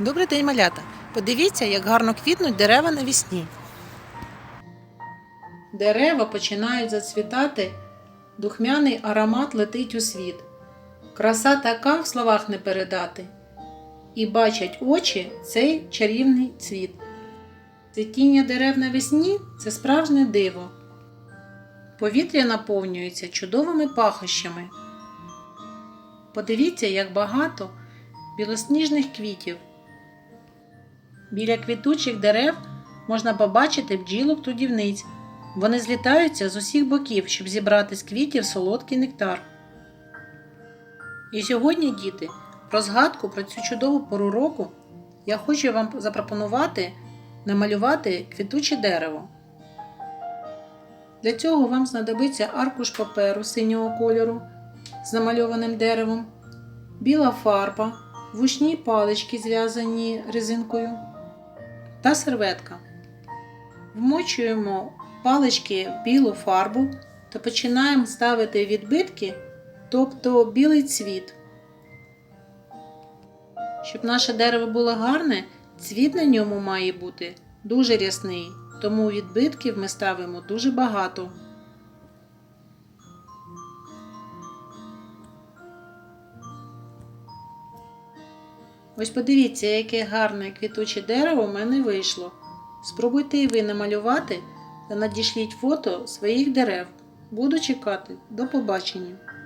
Добрий день, малята! Подивіться, як гарно квітнуть дерева навісні. Дерева починають зацвітати, духмяний аромат летить у світ. Краса така в словах не передати. І бачать очі цей чарівний цвіт. Цвітіння дерев навесні це справжнє диво. Повітря наповнюється чудовими пахощами. Подивіться, як багато білосніжних квітів. Біля квітучих дерев можна побачити бджілок трудівниць. Вони злітаються з усіх боків, щоб зібрати з квітів солодкий нектар. І сьогодні, діти, про згадку про цю чудову пору року я хочу вам запропонувати намалювати квітуче дерево. Для цього вам знадобиться аркуш паперу синього кольору з намальованим деревом, біла фарба, вушні палички, зв'язані резинкою та серветка. Вмочуємо палички в білу фарбу та починаємо ставити відбитки, тобто білий цвіт. Щоб наше дерево було гарне, цвіт на ньому має бути дуже рясний, тому відбитків ми ставимо дуже багато. Ось подивіться, яке гарне квітуче дерево в мене вийшло. Спробуйте і ви намалювати та надішліть фото своїх дерев. Буду чекати. До побачення!